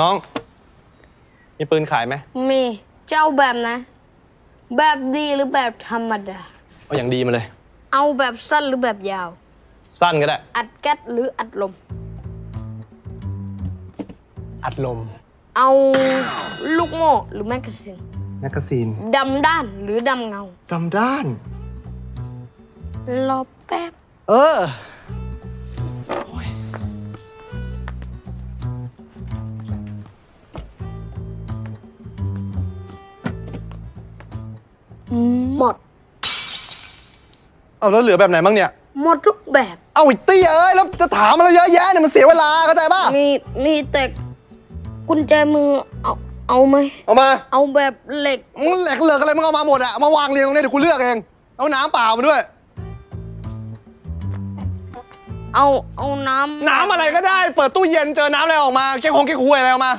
น้อง มีปืนขายไหมมีเจ้าแบบนะ แบบดีหรือแบบธรรมดา เอาอย่างดีมาเลย เอาแบบสั้นหรือแบบยาว สั้นก็ได้ อัดแก๊สหรืออัดลม อัดลม เอาลูกโม่หรือแมกกาซีนแมกกาซีนดำด้านหรือดำเงาจำด้าน รอแป๊บ เออ หมด เอาแล้วเหลือแบบไหนบ้างเนี่ย หมดทุกแบบ เอาอีกตี้เอ้ยแล้วจะถามอะไรเยอะแยะเนี่ยมันเสียเวลาเข้าใจป่ะ มีมีแต่กุญแจมือเอาเอาไหม เอามา เอาแบบเหล็ก มึงเหล็กเหลือกอะไรมึงเอามาหมดอะเอามาวางเรียงตรงนี้เดี๋ยวกูเลือกเอง เอาน้ำเปล่ามาด้วย เอาเอาน้ำน้ำอะไรก็ได้ เปิดตู้เย็นเจอน้ำอะไรออกมาเก๊กฮงเก๊กฮวยอะไรออกมา